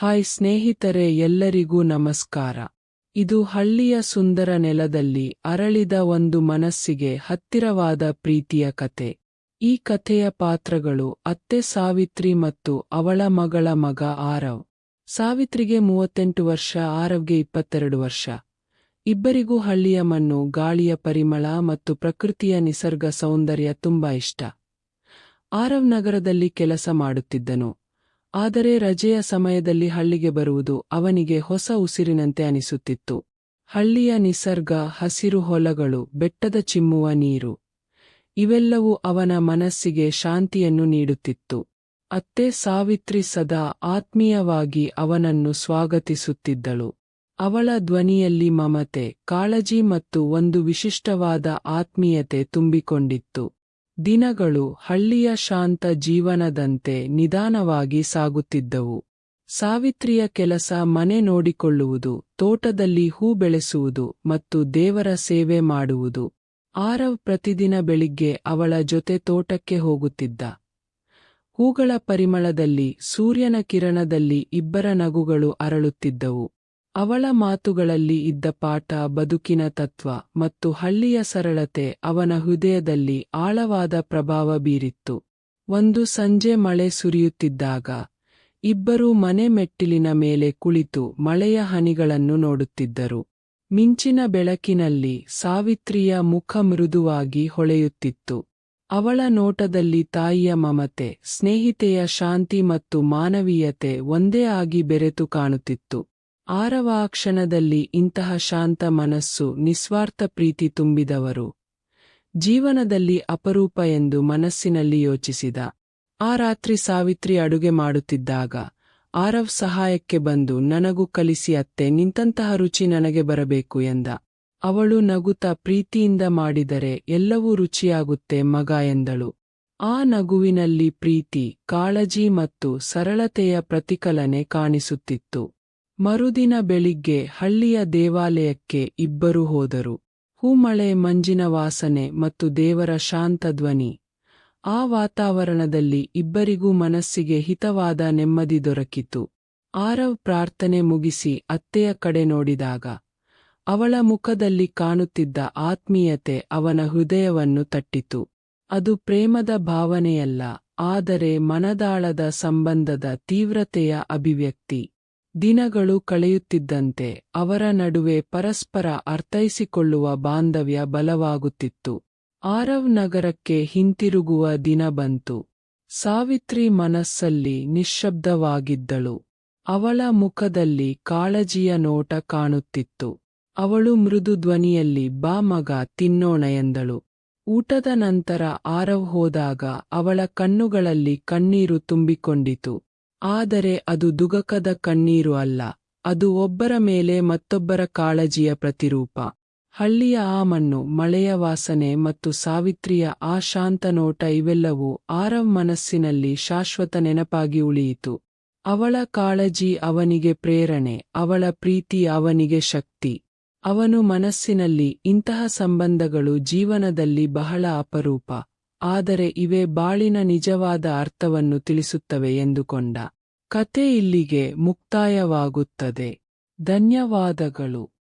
Hi ಸ್ನೇಹಿತರೆ ಎಲ್ಲರಿಗೂ ನಮಸ್ಕಾರ. ಇದು ಹಳ್ಳಿಯ ಸುಂದರ ನೆಲದಲ್ಲಿ ಅರಳಿದ ಒಂದು ಮನಸ್ಸಿಗೆ ಹತ್ತಿರವಾದ ಪ್ರೀತಿಯ ಕತೆ. ಈ ಕಥೆಯ ಪಾತ್ರಗಳು ಅತ್ತೆ ಸಾವಿತ್ರಿ ಮತ್ತು ಅವಳ ಮಗಳ ಮಗ ಆರವ್. ಸಾವಿತ್ರಿಗೆ ಮೂವತ್ತೆಂಟು ವರ್ಷ, ಆರವ್ಗೆ ಇಪ್ಪತ್ತೆರಡು ವರ್ಷ. ಇಬ್ಬರಿಗೂ ಹಳ್ಳಿಯ ಮಣ್ಣು, ಗಾಳಿಯ ಪರಿಮಳ ಮತ್ತು ಪ್ರಕೃತಿಯ ನಿಸರ್ಗ ಸೌಂದರ್ಯ ತುಂಬಾ ಇಷ್ಟ. ಆರವ್ ನಗರದಲ್ಲಿ ಕೆಲಸ ಮಾಡುತ್ತಿದ್ದನು. ಆದರೆ ರಜೆಯ ಸಮಯದಲ್ಲಿ ಹಳ್ಳಿಗೆ ಬರುವುದು ಅವನಿಗೆ ಹೊಸ ಉಸಿರಿನಂತೆ ಅನಿಸುತ್ತಿತ್ತು. ಹಳ್ಳಿಯ ನಿಸರ್ಗ, ಹಸಿರು ಹೊಲಗಳು, ಬೆಟ್ಟದ ಚಿಮ್ಮುವ ನೀರು, ಇವೆಲ್ಲವೂ ಅವನ ಮನಸ್ಸಿಗೆ ಶಾಂತಿಯನ್ನು ನೀಡುತ್ತಿತ್ತು. ಅತ್ತೆ ಸಾವಿತ್ರಿ ಸದಾ ಆತ್ಮೀಯವಾಗಿ ಅವನನ್ನು ಸ್ವಾಗತಿಸುತ್ತಿದ್ದಳು. ಅವಳ ಧ್ವನಿಯಲ್ಲಿ ಮಮತೆ, ಕಾಳಜಿ ಮತ್ತು ಒಂದು ವಿಶಿಷ್ಟವಾದ ಆತ್ಮೀಯತೆ ತುಂಬಿಕೊಂಡಿತ್ತು. ದಿನಗಳು ಹಳ್ಳಿಯ ಶಾಂತ ಜೀವನದಂತೆ ನಿಧಾನವಾಗಿ ಸಾಗುತ್ತಿದ್ದವು. ಸಾವಿತ್ರಿಯ ಕೆಲಸ ಮನೆ ನೋಡಿಕೊಳ್ಳುವುದು, ತೋಟದಲ್ಲಿ ಹೂ ಬೆಳೆಸುವುದು ಮತ್ತು ದೇವರ ಸೇವೆ ಮಾಡುವುದು. ಆರವ್ ಪ್ರತಿದಿನ ಬೆಳಿಗ್ಗೆ ಅವಳ ಜೊತೆ ತೋಟಕ್ಕೆ ಹೋಗುತ್ತಿದ್ದ. ಹೂಗಳ ಪರಿಮಳದಲ್ಲಿ, ಸೂರ್ಯನ ಕಿರಣದಲ್ಲಿ ಇಬ್ಬರ ನಗುಗಳು ಅರಳುತ್ತಿದ್ದವು. ಅವಳ ಮಾತುಗಳಲ್ಲಿ ಇದ್ದ ಪಾಠ ಬದುಕಿನ ತತ್ವ ಮತ್ತು ಹಳ್ಳಿಯ ಸರಳತೆ ಅವನ ಹೃದಯದಲ್ಲಿ ಆಳವಾದ ಪ್ರಭಾವ ಬೀರಿತ್ತು. ಒಂದು ಸಂಜೆ ಮಳೆ ಸುರಿಯುತ್ತಿದ್ದಾಗ, ಇಬ್ಬರೂ ಮನೆ ಮೆಟ್ಟಿಲಿನ ಮೇಲೆ ಕುಳಿತು ಮಳೆಯ ಹನಿಗಳನ್ನು ನೋಡುತ್ತಿದ್ದರು. ಮಿಂಚಿನ ಬೆಳಕಿನಲ್ಲಿ ಸಾವಿತ್ರಿಯ ಮುಖ ಮೃದುವಾಗಿ ಹೊಳೆಯುತ್ತಿತ್ತು. ಅವಳ ನೋಟದಲ್ಲಿ ತಾಯಿಯ ಮಮತೆ, ಸ್ನೇಹಿತೆಯ ಶಾಂತಿ ಮತ್ತು ಮಾನವೀಯತೆ ಒಂದೇ ಆಗಿ ಬೆರೆತು ಕಾಣುತ್ತಿತ್ತು. ಆರವ ಕ್ಷಣದಲ್ಲಿ ಇಂತಹ ಶಾಂತ ಮನಸ್ಸು ನಿಸ್ವಾರ್ಥ ಪ್ರೀತಿ ತುಂಬಿದವರು. ಜೀವನದಲ್ಲಿ ಅಪರೂಪ ಎಂದು ಮನಸ್ಸಿನಲ್ಲಿ ಯೋಚಿಸಿದ. ಆ ರಾತ್ರಿ ಸಾವಿತ್ರಿ ಅಡುಗೆ ಮಾಡುತ್ತಿದ್ದಾಗ, ಆರವ್ ಸಹಾಯಕ್ಕೆ ಬಂದು ನನಗೂ ಕಲಿಸಿ, ಅತ್ತೆ ನಿಂತಹ ರುಚಿ ನನಗೆ ಬರಬೇಕು ಎಂದ. ಅವಳು ನಗುತ ಪ್ರೀತಿಯಿಂದ ಮಾಡಿದರೆ ಎಲ್ಲವೂ ರುಚಿಯಾಗುತ್ತೆ ಮಗ ಎಂದಳು. ಆ ನಗುವಿನಲ್ಲಿ ಪ್ರೀತಿ, ಕಾಳಜಿ ಮತ್ತು ಸರಳತೆಯ ಪ್ರತಿಕಲನೆ ಕಾಣಿಸುತ್ತಿತ್ತು. ಮರುದಿನ ಬೆಳಿಗ್ಗೆ ಹಳ್ಳಿಯ ದೇವಾಲಯಕ್ಕೆ ಇಬ್ಬರು ಹೋದರು. ಹೂಮಳೆ, ಮಂಜಿನ ವಾಸನೆ ಮತ್ತು ದೇವರ ಶಾಂತ ಧ್ವನಿ. ಆ ವಾತಾವರಣದಲ್ಲಿ ಇಬ್ಬರಿಗೂ ಮನಸ್ಸಿಗೆ ಹಿತವಾದ ನೆಮ್ಮದಿ ದೊರಕಿತು. ಆರವ್ ಪ್ರಾರ್ಥನೆ ಮುಗಿಸಿ ಅತ್ತೆಯ ಕಡೆ ನೋಡಿದಾಗ, ಅವಳ ಮುಖದಲ್ಲಿ ಕಾಣುತ್ತಿದ್ದ ಆತ್ಮೀಯತೆ ಅವನ ಹೃದಯವನ್ನು ತಟ್ಟಿತು. ಅದು ಪ್ರೇಮದ ಭಾವನೆಯಲ್ಲ, ಆದರೆ ಮನದಾಳದ ಸಂಬಂಧದ ತೀವ್ರತೆಯ ಅಭಿವ್ಯಕ್ತಿ. ದಿನಗಳು ಕಳೆಯುತ್ತಿದ್ದಂತೆ ಅವರ ನಡುವೆ ಪರಸ್ಪರ ಅರ್ಥೈಸಿಕೊಳ್ಳುವ ಬಾಂಧವ್ಯ ಬಲವಾಗುತ್ತಿತ್ತು. ಆರವ್ ನಗರಕ್ಕೆ ಹಿಂತಿರುಗುವ ದಿನ ಬಂತು. ಸಾವಿತ್ರಿ ಮನಸ್ಸಲ್ಲಿ ನಿಶ್ಶಬ್ದವಾಗಿದ್ದಳು. ಅವಳ ಮುಖದಲ್ಲಿ ಕಾಳಜಿಯ ನೋಟ ಕಾಣುತ್ತಿತ್ತು. ಅವಳು ಮೃದು ಧ್ವನಿಯಲ್ಲಿ, ಬಾ ಮಗ, ತಿನ್ನೋಣ ಎಂದಳು. ಊಟದ ನಂತರ ಆರವ್ ಹೋದಾಗ ಅವಳ ಕಣ್ಣುಗಳಲ್ಲಿ ಕಣ್ಣೀರು ತುಂಬಿಕೊಂಡಿತು. ಆದರೆ ಅದು ದುಗಕದ ಕಣ್ಣೀರು ಅಲ್ಲ, ಅದು ಒಬ್ಬರ ಮೇಲೆ ಮತ್ತೊಬ್ಬರ ಕಾಳಜಿಯ ಪ್ರತಿರೂಪ. ಹಳ್ಳಿಯ ಆ ಮಣ್ಣು, ಮಳೆಯ ವಾಸನೆ ಮತ್ತು ಸಾವಿತ್ರಿಯ ಆ ಶಾಂತ ನೋಟ ಇವೆಲ್ಲವೂ ಆರವ್ ಮನಸ್ಸಿನಲ್ಲಿ ಶಾಶ್ವತ ನೆನಪಾಗಿ ಉಳಿಯಿತು. ಅವಳ ಕಾಳಜಿ ಅವನಿಗೆ ಪ್ರೇರಣೆ, ಅವಳ ಪ್ರೀತಿ ಅವನಿಗೆ ಶಕ್ತಿ. ಅವನು ಮನಸ್ಸಿನಲ್ಲಿ ಇಂತಹ ಸಂಬಂಧಗಳು ಜೀವನದಲ್ಲಿ ಬಹಳ ಅಪರೂಪ. ಆದರೆ ಇವೆ ಬಾಳಿನ ನಿಜವಾದ ಅರ್ಥವನ್ನು ತಿಳಿಸುತ್ತವೆ ಎಂದುಕೊಂಡ. ಕತೆ ಇಲ್ಲಿಗೆ ಮುಕ್ತಾಯವಾಗುತ್ತದೆ. ಧನ್ಯವಾದಗಳು.